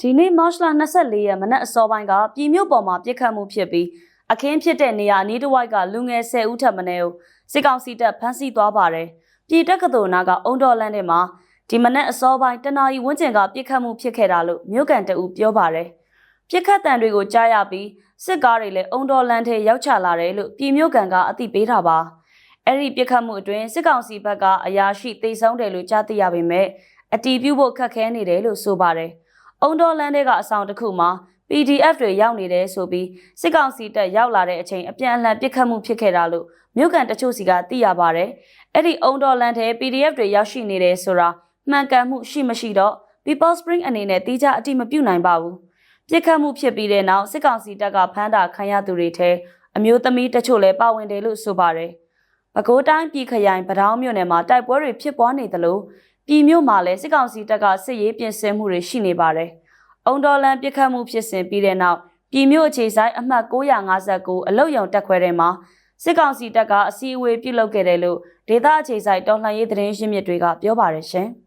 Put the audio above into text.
ဒီနေ့မတ်လ24ရက်မနက်အစောပိုင်းကပြည်မြို့ပေါ်မှာပြစ်ခတ်မှုဖြစ်ပြီးအခင်းဖြစ်တဲ့နေရာအနီးတစ်ဝိုက်ကလူငယ်10ဦးထပ်မံကိုစစ်ကောင်စီတပ်ဖမ်းဆီးသွားပါတယ်။ပြည်တက္ကသိုလ်နာကအုံတော်လန်းထဲမှာဒီမနက်အစောပိုင်းတနာရီဝန်းကျင်ကပြစ်ခတ်မှုဖြစ်ခဲ့တာလို့မြို့ကန်တအူပြောပါတယ်။ပြစ်ခတ်တံတွေကိုကြားရပြီးစစ်ကားတွေလည်းအုံတော်လန်းထဲရောက်ချလာတယ်လို့ပြည်မြို့ကန်ကအသိပေးတာပါ။အဲ့ဒီပြစ်ခတ်မှုအတွင်းစစ်ကောင်စီဘက်ကအရာရှိသိမ်းဆုံးတယ်လို့ကြားသိရပေမဲ့အတီးပြုတ်ဖို့ခက်ခဲနေတယ်လို့ဆိုပါတယ်။ အုံတော်လန်းတဲ့ကအဆောင်တစ်ခုမှာ PDF တွေရောက်နေတယ်ဆိုပြီးစစ်ကောင်စီတပ်ရောက်လာတဲ့အချိန်အပြန်အလှန်ပစ်ခတ်မှုဖြစ်ခဲ့တာလို့မြို့ကန်တချို့စီကသိရပါဗျ။အဲ့ဒီအုံတော်လန်းတဲ့ PDF တွေရောက်ရှိနေတယ်ဆိုတာမှန်ကန်မှုရှိမရှိတော့ People Spring အနေနဲ့တိကျအတိမပြုတ်နိုင်ပါဘူး။ပြစ်ခတ်မှုဖြစ်ပြီးတဲ့နောက်စစ်ကောင်စီတပ်ကဖမ်းတာခံရသူတွေထဲအမျိုးသမီးတချို့လည်းပါဝင်တယ်လို့ဆိုပါတယ်။ပဲခူးတိုင်းပြည်ခရိုင်ပတောင်းမြို့နယ်မှာတိုက်ပွဲတွေဖြစ်ပွားနေသလို ပြည်မြို့မှာလည်းစစ်ကောင်စီတပ်ကစစ်ရေးပြင်ဆင်မှုတွေရှိနေပါတယ်။အုံတော်လန်ပြစ်ခတ်မှုဖြစ်စဉ်ပြီးတဲ့နောက်ပြည်မြို့အခြေဆိုင်အမှတ်959အလုတ်ယုံတက်ခွဲထဲမှာစစ်ကောင်စီတပ်ကအစည်းအဝေးပြုလုပ်ခဲ့တယ်လို့ဒေသအခြေဆိုင်တော်လှန်ရေးသတင်းရင်းမြစ်တွေကပြောပါတယ်ရှင်။